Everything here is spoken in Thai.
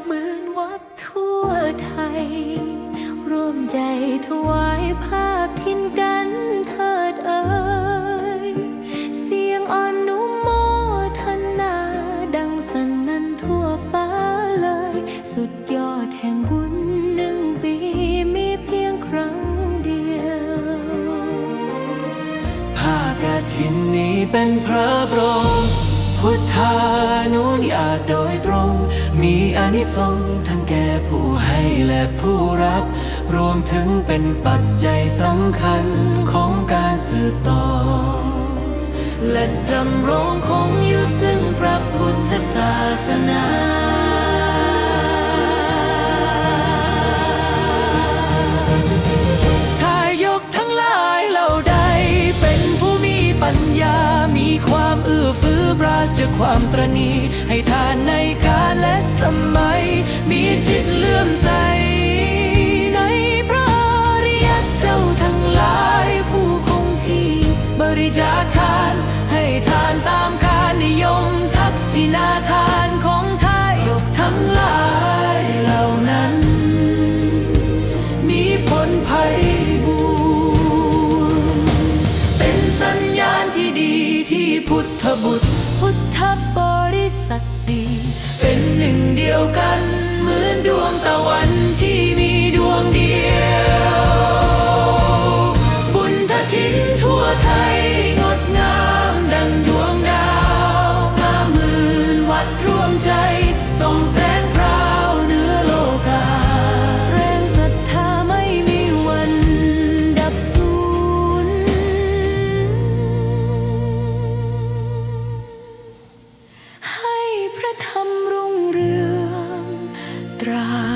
เหมือนวัดทั่วไทย ร่วมใจถวายภาคทินกันเถิดเอ่ยเสียงอ่อนนุโมทนา ดังสนั่นทั่วฟ้าเลย สุดยอดแห่งบุญหนึ่งปีมีเพียงครั้งเดียวผ้ากฐินนี้เป็นพระบรม พุทธานุญาตโดยตรง มีอนิสงส์ทั้งแก่ผู้ให้และผู้รับ รวมถึงเป็นปัจจัยสำคัญของการสืบต่อ และดำรงคงอยู่ซึ่งพระพุทธศาสนา อื้อปราศจากความตรณีให้ทานในการและสมัย มีจิตเลื่อมใส ในพระอริยเจ้าทั้งหลายผู้คงที่ บริจาคทาน ให้ทานตามค่านิยม ทักษิณาทานของทายกทั้งหลายเหล่านั้น มีผลภัยบูรเป็นสัญญาณที่ดี ที่พุทธบุตร พุทธบริษัทสีเป็นหนึ่งเดียวกัน เหมือนดวงตะวันที่มีดวงเดียว บุญทถินทั่วไทยงดงามดังดวงดาว สามหลวัดรวมใจส่งแสน ธรรมรุ่งเรืองตรา